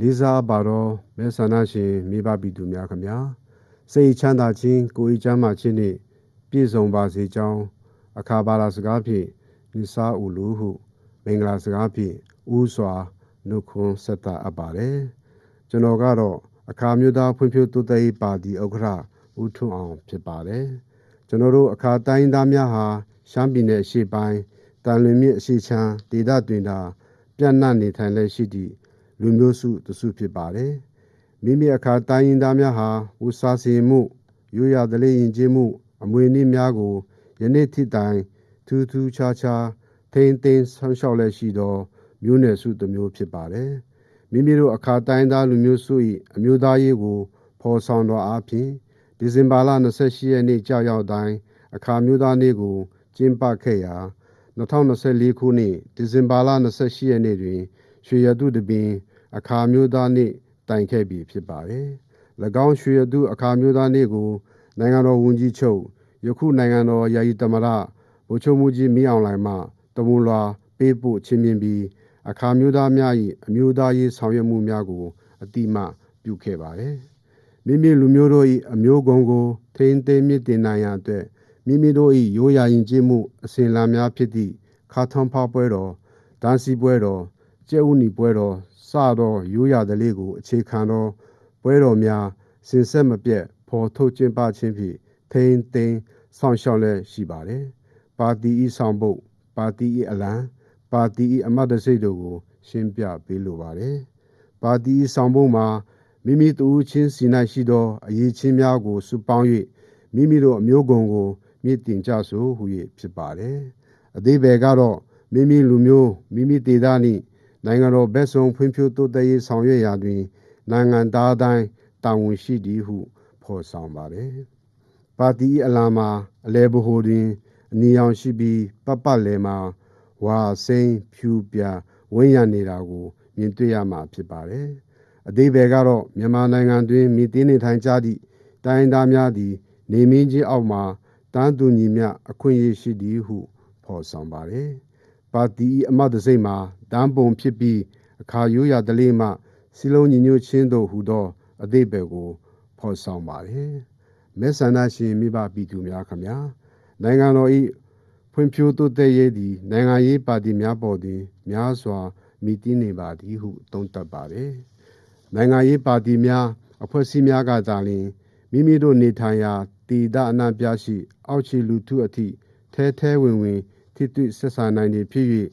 လေးစားပါတော့မဲဆန္ဒရှင်မိဘပြည်သူများခင်ဗျာစိတ်ချမ်းသာခြင်းကိုယ်ဤချမ်းသာခြင်းနှင့်ပြည့်စုံပါစေကြောင်းအခါပါလာစကားဖြင့်နိစာဥလူဟုမင်္ဂလာစကားဖြင့်ဥစွာနှုတ်ခွန်းဆက်တာအပ်ပါတယ်ကျွန်တော်ကတော့အခါမျိုးသားဖွံ့ဖြိုးတိုးတက်ရေးပါတီဥက္ကဋ္ဌဦးထွန်းအောင်ဖြစ်ပါတယ်ကျွန်တော်တို့အခါတိုင်းသားများဟာရှမ်းပြည်နယ်အရှေ့ပိုင်းတန်လွင်မြစ်အရှေ့ချမ်းဒေသတွင်သာပြန့်နှံ့နေထိုင်လက်ရှိသည့် လူမျိုးစုတစုဖြစ်ပါတယ်မိမိအခါတိုင်းရင်းသားများဟာဝစာစီမှုရိုးရာဓလေ့ယဉ်ကျေးမှု အမွေအနှစ်များကိုယနေ့ထိတိုင်ထူးထူးခြားခြားထိမ့်သိမ်းဆောင်းလျှောက်လက်ရှိသောမျိုးနွယ်စုတစ်မျိုးဖြစ်ပါတယ်မိမိတို့အခါတိုင်းသားလူမျိုးစု၏အမျိုးသားရေးကိုဖော်ဆောင်တော်အားဖြင့်ဒီဇင်ဘာလ28ရက်နေ့ကြာရောက်တိုင်းအခါမျိုးသားနေ့ကိုကျင်းပခဲ့ရာ2024ခုနှစ်ဒီဇင်ဘာလ28ရက်နေ့တွင် ရွှေရတုတပင် အခါမျိုးသားနေ့တိုင်ခဲ့ပြီဖြစ်ပါတယ်။၎င်းရွှေရတုအခါမျိုးသားနေ့ကိုနိုင်ငံတော်ဝန်ကြီးချုပ်ယခုနိုင်ငံတော်ယာယီသမရဗိုလ်ချုပ်မှုကြီးမင်းအောင်လှိုင်မှတမူလွာပေးပို့ချင်းမြင်ပြီးအခါမျိုးသားများ၏အမျိုးသားရေးဆောင်ရွက်မှုများကိုအတိမပြုခဲ့ပါတယ်။မိမိလူမျိုးတို့၏အမျိုးကုံကိုထိန်းသိမ်းမြင့်တင်နိုင်ရန်အတွက်မိမိတို့၏ရိုးရာရင်ကျေးမှုအစဉ်အလာများဖြစ်သည့်ခါထွန်ဖောက်ပွဲတော်ဒန်းစီပွဲတော် ကျဲဥနီပွဲတော်စသောရိုးရာဓလေ့ကိုအခြေခံသောပွဲတော်များစင်ဆက်မပြတ်ဖော်ထုတ်ကျင်းပခြင်းဖြင့်ထိန်းသိမ်းဆောင်ရှောက်လျက်ရှိပါတယ်။ပါတီဤဆောင်ပုတ်ပါတီဤအလံပါတီဤအမတ်တစိတ်တို့ကို ရှင်းပြပေးလိုပါတယ်။ပါတီဤဆောင်ပုတ်မှာမိမိတူချင်းစီ၌ရှိသောအရေးချင်းများကိုစုပေါင်း၍မိမိတို့အမျိုးကုံကိုမြင့်တင်ကြဆိုဟု၍ဖြစ်ပါတယ်။အသေးပဲကတော့မိမိလူမျိုးမိမိဒေသနှင့် နိုင်ငံတော်ဘက်ဆုံးဖွံ့ဖြိုးတိုးတက်ရေးဆောင်ရွက်ရာတွင် နိုင်ငံသားတိုင်းတာဝန်ရှိသည်ဟုဖော်ဆောင်ပါတယ်။ပါတီအလာမှာအလဲဘိုတွင်အနီရောင်ရှိပြီးပပလဲမှာဝါစိန်ဖြူပြဝင်းရနေတာကိုမြင်တွေ့ရမှာဖြစ်ပါတယ်။အသေးပဲကတော့မြန်မာနိုင်ငံတွင်မိတင်းနေထိုင်ကြသည့်တိုင်းသားများသည် နေမင်းကြီးအောက်မှာတန်းတူညီမျှအခွင့်အရေးရှိသည်ဟုဖော်ဆောင်ပါတယ်။ ပါတီအမတ်တစိမ့်မှာတန်းပုံဖြစ်ပြီးအခါရိုးရာတလေးမှစီလုံးညီညွတ်ခြင်းတို့ဟူသောအသေးပဲကိုဖော်ဆောင်ပါတယ်။မဲဆန္ဒရှင်မိဘပြည်သူများခမညာနိုင်ငံတော်၏ဖွံ့ဖြိုးတိုးတက်ရေးသည်နိုင်ငံရေးပါတီများပေါ်တွင်များစွာမိတည်နေပါသည်ဟုသုံးသပ်ပါတယ်။နိုင်ငံရေးပါတီများအဖွဲ့အစည်းများကသာလျှင်မိမိတို့နေထိုင်ရာတည်တအနှံ့ပြရှိ အောက်ခြေလူထုအထိထဲထဲဝင်ဝင် ထိတွေ့ဆက်ဆံနိုင်သည်ဖြစ်၍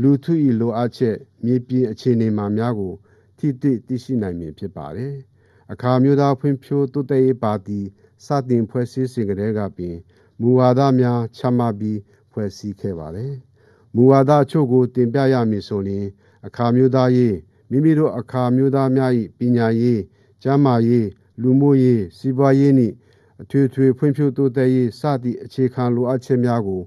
လူထု၏လိုအပ်ချက်မြေပြင်အခြေအနေမှာများကိုထိတွေ့သိရှိနိုင်မည်ဖြစ်ပါတယ်။အခါမျိုးသားဖွံ့ဖြိုးတိုးတက်ရေးပါတီစတင်ဖွဲ့စည်းစဉ်ကတည်းကပင်မူဝါဒများချမှတ်ပြီးဖွဲ့စည်းခဲ့ပါတယ်။မူဝါဒအချို့ကိုတင်ပြရမည်ဆိုရင်အခါမျိုးသားရေးမိမိတို့အခါမျိုးသားများ၏ပညာရေးကျန်းမာရေးလူမှုရေးစီးပွားရေးနှင့်အထွေထွေဖွံ့ဖြိုးတိုးတက်ရေးစသည့်အခြေခံလိုအပ်ချက်များကို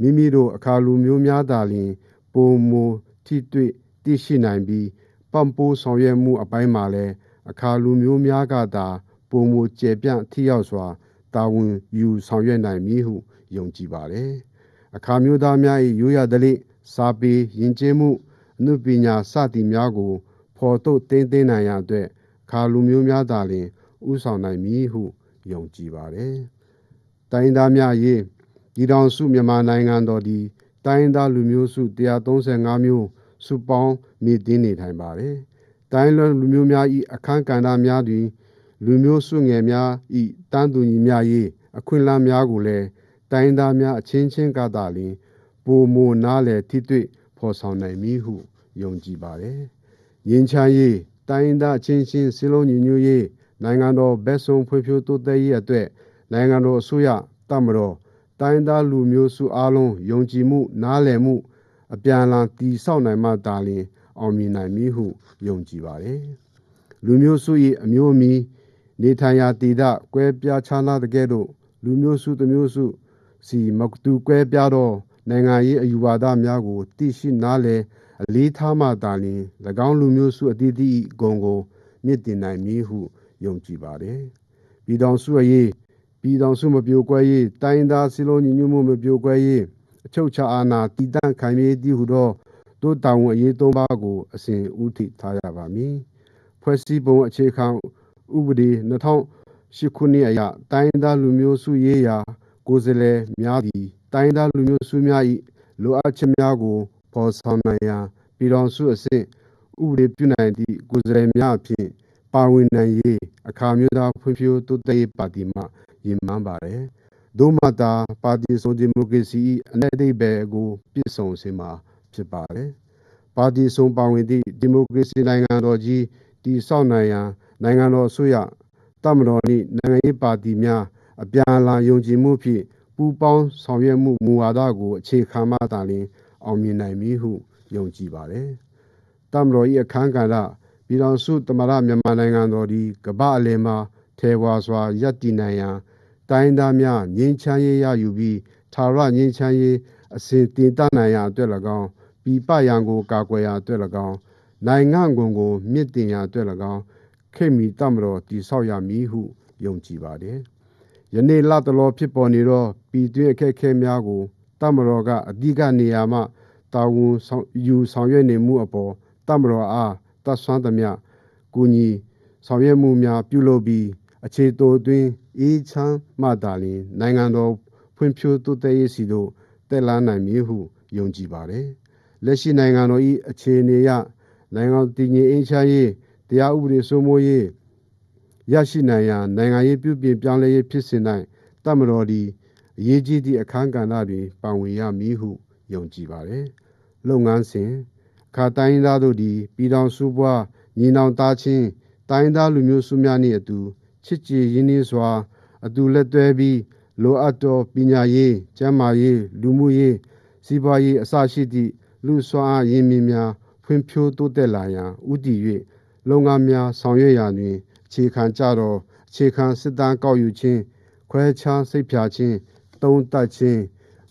မိမိတို့အခါလူမျိုးများသာလျှင်ပုံမူထိတွေ့သိရှိနိုင်ပြီးပံ့ပိုးဆောင်ရွက်မှုအပိုင်းမှာလည်းအခါလူမျိုးများကသာပုံမူကျေပြန့်ထိရောက်စွာတာဝန်ယူဆောင်ရွက်နိုင်မည်ဟုယုံကြည်ပါတယ်။အခါမျိုးသားများ၏ရိုးရာဓလေ့စာပေယဉ်ကျေးမှုအမှုပညာစသည်များကိုဖော်ထုတ်တင်းသိနိုင်ရန်အတွက်အခါလူမျိုးများသာလျှင်ဥဆောင်နိုင်မည်ဟုယုံကြည်ပါတယ်။တိုင်းသားများ ရေးဒီတောင်စုမြန်မာနိုင်ငံတော်သည်တိုင်းသားလူမျိုးစု135မျိုးစုပေါင်းမိတင်းနေထိုင်ပါတယ်။တိုင်းလူမျိုးများ၏အခမ်းကဏ္ဍများတွင်လူမျိုးစုငယ်များ၏တန်းတူညီမျှရေးအခွင့်အလမ်းများကိုလည်းတိုင်းသားများအချင်းချင်းကသာလျှင်ပုံမနားလည်ထိတွေ့ဖော်ဆောင်နိုင်မည်ဟုယုံကြည်ပါတယ်။ယဉ်ချမ်းရေးတိုင်းသားအချင်းချင်းစည်းလုံးညီညွတ်ရေးနိုင်ငံတော်ဘက်ဆုံးဖွံ့ဖြိုးတိုးတက်ရေးအတွက်နိုင်ငံတော်အစိုးရတမတော် တိုင်းသားလူမျိုးစုအားလုံးယုံကြည်မှု နားလည်မှု အပြန်အလှန်တည်ဆောက်နိုင်မှသာလျှင် အောင်မြင်နိုင်မည်ဟုယုံကြည်ပါတယ်။လူမျိုးစု၏အမျိုးအမည်နေထိုင်ရာတည်တကွဲပြားခြားနားတဲ့ကဲ့သို့လူမျိုးစုတစ်မျိုးစုစီမတူကွဲပြားသောနိုင်ငံရေးအယူဝါဒများကိုသိရှိနားလည်အလေးထားမှသာလျှင်၎င်းလူမျိုးစုအသီးသီးဂုံကိုမြင့်တင်နိုင်မည်ဟုယုံကြည်ပါတယ်။ပြည်တော်စုအရေး ပြည်တော်စုမပြိုကွဲရေးတိုင်းသားစည်းလုံးညီညွတ်မှုမပြိုကွဲရေးအချုပ်ချာအာဏာတည်တံ့ခိုင်မြဲတည်ဟုသောတို့တောင်းဝန်အရေးသုံးပါးကိုအစဉ်ဥထိထားရပါမည်။ဖွဲ့စည်းပုံအခြေခံဥပဒေ2008ခုနှစ်အရတိုင်းဒေသလူမျိုးစုရေးရာကိုယ်စားလှယ်များသည်တိုင်းဒေသလူမျိုးစုများ၏လိုအပ်ချက်များကိုဖော်ဆောင်နိုင်ရန်ပြည်ထောင်စုအဆင့်ဥပဒေပြုနိုင်သည့်ကိုယ်စားလှယ်များအဖြစ်ပါဝင်နိုင်ရေးအခါမျိုးသားဖွံ့ဖြိုးတိုးတက်ရေးပါတီမှ ရည်မှန်းပါတယ်။ဒို့မှသာပါတီဆိုဒီမိုကရေစီ၏အ내အဓိပ္ပာယ်ကိုပြည့်စုံစေမှာဖြစ်ပါတယ်။ပါတီဆုံးပါဝင်သည့်ဒီမိုကရေစီနိုင်ငံတော်ကြီးတည်ဆောက်နိုင်ရန်နိုင်ငံတော်အစိုးရတပ်မတော်နှင့်နိုင်ငံရေးပါတီများအပြန်အလှန်ယုံကြည်မှုဖြင့်ပူးပေါင်းဆောင်ရွက်မှုမူဝါဒကိုအခြေခံမှသာလျှင်အောင်မြင်နိုင်မည်ဟုယုံကြည်ပါတယ်။တပ်မတော်၏အခမ်းကဏ္ဍပြည်ထောင်စုသမ္မတမြန်မာနိုင်ငံတော်သည်ကမ္ဘာ့အလယ်မှာထဲဝါစွာရပ်တည်နိုင်ရန် တိုင်းသားများငြိမ်းချမ်းရေးရယူပြီးထာဝရငြိမ်းချမ်းရေးအစဉ်တည်တတ်နိုင်ရန်အတွက်၎င်းပြည်ပရန်ကိုကာကွယ်ရန်အတွက်၎င်းနိုင်ငံကုန်ကိုမြင့်တင်ရန်အတွက်၎င်းခေတ်မီတမတော်တည်ဆောက်ရမည်ဟုယုံကြည်ပါတယ်။ယနေ့လတလောဖြစ်ပေါ်နေသောပြည်တွင်းအခက်အခဲများကိုတမတော်ကအဓိကနေရာမှတာဝန်ဆောင်ယူဆောင်ရွက်နေမှုအပေါ်တမတော်အားတတ်ဆွမ်းသမျှကူညီဆောင်ရွက်မှုများပြုလုပ်ပြီးအခြေတိုအတွင်း အေးချမ်းမှသာလျှင်နိုင်ငံတော်ဖွံ့ဖြိုးတိုးတက်ရေးစီသို့တက်လာနိုင်မည်ဟုယုံကြည်ပါတယ်။လက်ရှိနိုင်ငံတော်၏အခြေအနေအရနိုင်ငံတည်ငြိမ်အေးချမ်းရေးတရားဥပဒေစိုးမိုးရေးရရှိနိုင်ရန်နိုင်ငံရေးပြုပြင်ပြောင်းလဲရေးဖြစ်စဉ်၌တမတော်သည်အရေးကြီးသည့်အခမ်းကဏ္ဍတွင်ပါဝင်ရမည်ဟုယုံကြည်ပါတယ်။လုပ်ငန်းစဉ်အခါတိုင်းသားတို့သည်ပြည်တော်စုပွားညီနောင်သားချင်းတိုင်းသားလူမျိုးစုများနှင့်အတူချစ်ကြည်ရင်းနှီးစွာ အတူလက်တွဲပြီးလိုအပ်သောပညာရေးကျန်းမာရေးလူမှုရေးစီးပွားရေးအစရှိသည့်လူစွမ်းအားရင်းမြစ်များဖွံ့ဖြိုးတိုးတက်လာရန်ဥတည်၍လုပ်ငန်းများဆောင်ရွက်ရာတွင်အခြေခံကြသောအခြေခံစစ်တမ်းကောက်ယူခြင်းခွဲခြားစိတ်ဖြာခြင်းတုံးတက်ခြင်း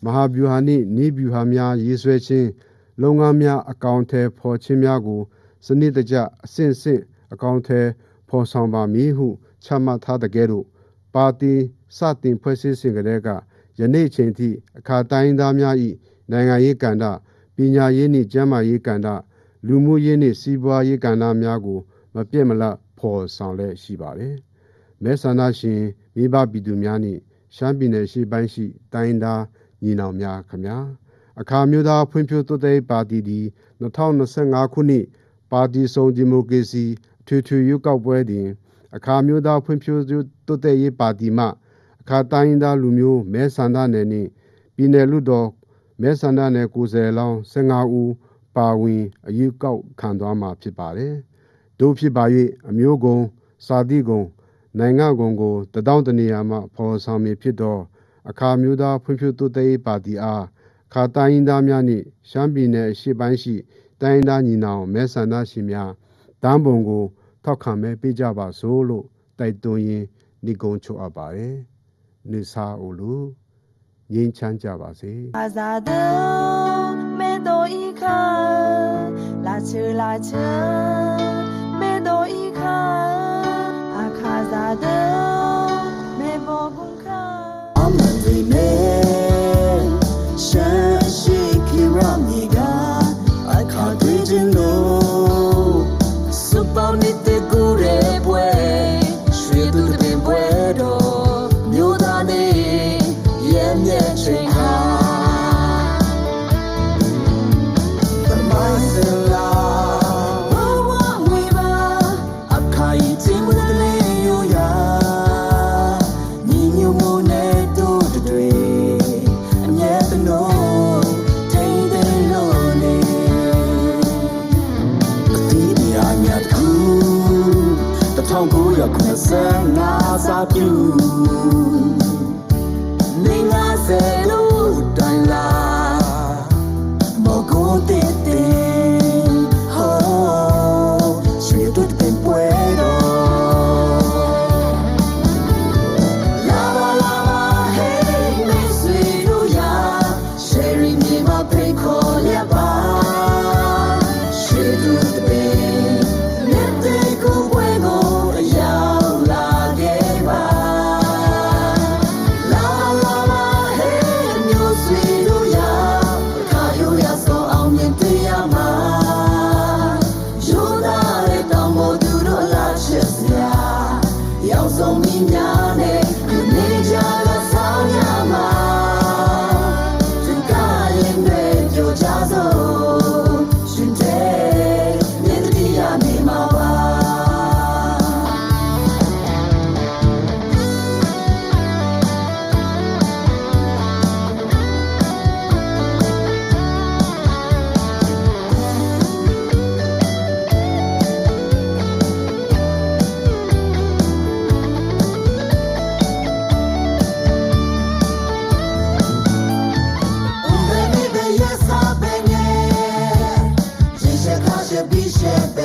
မဟာဗျူဟာနှင့်ဤဗျူဟာများရေးဆွဲခြင်းလုပ်ငန်းများအကောင့်ထဲဖော်ခြင်းများကို စနစ်တကျအဆင့်ဆင့်အကောင့်ထဲဖော်ဆောင်ပါမည်ဟုချမှတ်ထားတဲ့ကဲ့သို့ ပါတီစတင်ဖွဲ့စည်းစဉ်ကတည်းကယနေ့ချိန်ထိအခါတိုင်းသားများ၏နိုင်ငံရေးကဏ္ဍပညာရေးနှင့်ကျန်းမာရေးကဏ္ဍလူမှုရေးနှင့်စီးပွားရေးကဏ္ဍများကို မပြတ်မလတ်ဖော်ဆောင်လျက်ရှိပါတယ်။မဲဆန္ဒရှင်မိဘပြည်သူများနှင့်ရှမ်းပြည်နယ်ရှိပိုင်းရှိတိုင်းသားညီနောင်များခမညာအခါမျိုးသားဖွံ့ဖြိုးတိုးတက်ပါတီသည်2025ခုနှစ်ပါတီစုံဒီမိုကရေစီထွေထွေရွေးကောက်ပွဲတွင် အခါမျိုးသားဖွံ့ဖြိုးတိုးတက်ရေးပါတီမှအခါတိုင်းသားလူမျိုးမဲဆန္ဒနယ်နှင့်ပြည်နယ်လူတော်မဲဆန္ဒနယ်ကိုယ်စားလောင်း15ဦးပါဝင်အယူကောက်ခံသွားမှာဖြစ်ပါတယ်။တို့ဖြစ်ပါ၍အမျိုးကုံစာတိကုံနိုင်ငံကုံကိုတတောင်းတနေရာမှဖော်ဆောင်မည်ဖြစ်သောအခါမျိုးသားဖွံ့ဖြိုးတိုးတက်ရေးပါတီအားခါတိုင်းသားများနှင့်ရှမ်းပြည်နယ်အရှေ့ပိုင်းရှိတိုင်းသားညီနောင်မဲဆန္ဒရှင်များတန်းပုံကို ထောက်ခံမဲပေးကြပါစို့လို့တိုက်တွန်းရင်းနှိကုံချိုအပ်ပါတယ်။နှစားအိုလူငြိမ်းချမ်းကြပါစေ။အာဇာဒမဲတို့ဤခါလာချေလာချေမဲတို့ဤခါအခါဇာဒမဲဘောကုန်ခါအမန်ဒီမဲရှာရှိခီရမီကအခါတွေ့ခြင်းလို့စပောင်းနေတဲ့ boy ရွှေ 1995စာပြုနေငါစေ enxergar.